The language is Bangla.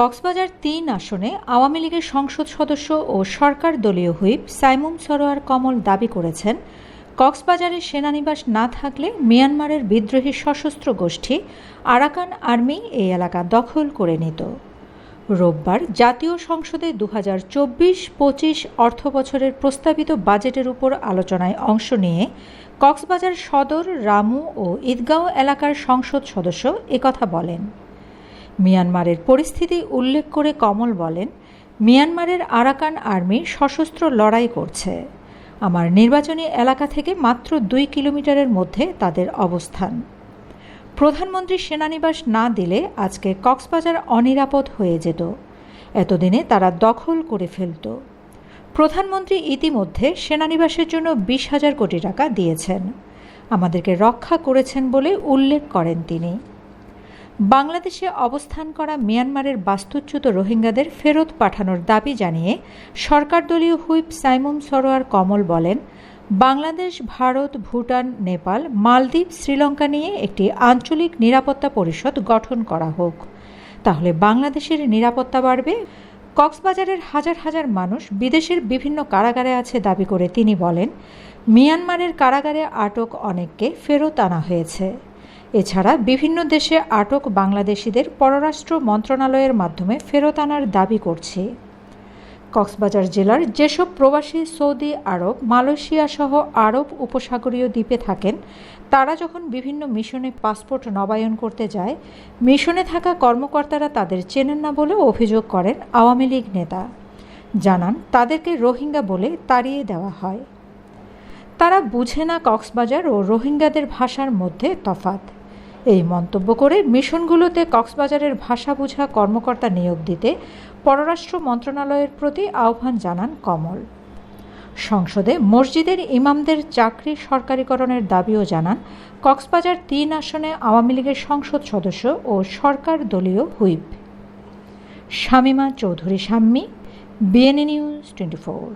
কক্সবাজার তিন আসনে আওয়ামী লীগের সংসদ সদস্য ও সরকার দলীয় হুইপ সাইমুম সরোয়ার কমল দাবি করেছেন, কক্সবাজারে সেনানিবাস না থাকলে মিয়ানমারের বিদ্রোহী সশস্ত্র গোষ্ঠী আরাকান আর্মি এই এলাকা দখল করে নিত। রোববার জাতীয় সংসদে দু হাজার চব্বিশ পঁচিশ অর্থ বছরের প্রস্তাবিত বাজেটের উপর আলোচনায় অংশ নিয়ে কক্সবাজার সদর, রামু ও ঈদগাঁও এলাকার সংসদ সদস্য একথা বলেন। মিয়ানমারের পরিস্থিতি উল্লেখ করে কমল বলেন, মিয়ানমারের আরাকান আর্মি সশস্ত্র লড়াই করছে। আমার নির্বাচনী এলাকা থেকে মাত্র দুই কিলোমিটারের মধ্যে তাদের অবস্থান। প্রধানমন্ত্রী সেনানিবাস না দিলে আজকে কক্সবাজার অনিরাপদ হয়ে যেত। এতদিনে তারা দখল করে ফেলত। প্রধানমন্ত্রী ইতিমধ্যে সেনানিবাসের জন্য বিশ হাজার কোটি টাকা দিয়েছেন। আমাদেরকে রক্ষা করেছেন বলে উল্লেখ করেন তিনি। বাংলাদেশে অবস্থান করা মিয়ানমারের বাস্তুচ্যুত রোহিঙ্গাদের ফেরত পাঠানোর দাবি জানিয়ে সরকারদলীয় হুইপ সাইমুম সরোয়ার কমল বলেন, বাংলাদেশ, ভারত, ভুটান, নেপাল, মালদ্বীপ, শ্রীলঙ্কা নিয়ে একটি আঞ্চলিক নিরাপত্তা পরিষদ গঠন করা হোক। তাহলে বাংলাদেশের নিরাপত্তা বাড়বে? কক্সবাজারের হাজার হাজার মানুষ বিদেশের বিভিন্ন কারাগারে আছে দাবি করে তিনি বলেন, মিয়ানমারের কারাগারে আটক অনেককে ফেরত আনা হয়েছে। এছাড়া বিভিন্ন দেশে আটক বাংলাদেশিদের পররাষ্ট্র মন্ত্রণালয়ের মাধ্যমে ফেরত আনার দাবি করছে। কক্সবাজার জেলার যেসব প্রবাসী সৌদি আরব, মালয়েশিয়া সহ আরব উপসাগরীয় দ্বীপে থাকেন, তারা যখন বিভিন্ন মিশনে পাসপোর্ট নবায়ন করতে যায়, মিশনে থাকা কর্মকর্তারা তাদের চেনেন না বলে অভিযোগ করেন আওয়ামী লীগ নেতা। জানান, তাদেরকে রোহিঙ্গা বলে তাড়িয়ে দেওয়া হয়। তারা বুঝে না কক্সবাজার ও রোহিঙ্গাদের ভাষার মধ্যে তফাত এই মন্তব্য করে মিশনগুলোতে কক্সবাজারের ভাষা বোঝা কর্মকর্তা নিয়োগ দিতে পররাষ্ট্র মন্ত্রণালয়ের প্রতি আহ্বান জানান কমল। সংসদে মসজিদের ইমামদের চাকরি সরকারিকরণের দাবিও জানান কক্সবাজার তিন আসনে আওয়ামী লীগের সংসদ সদস্য ও সরকার দলীয় whip. Shamima Chowdhury Shammi BNA news twenty four.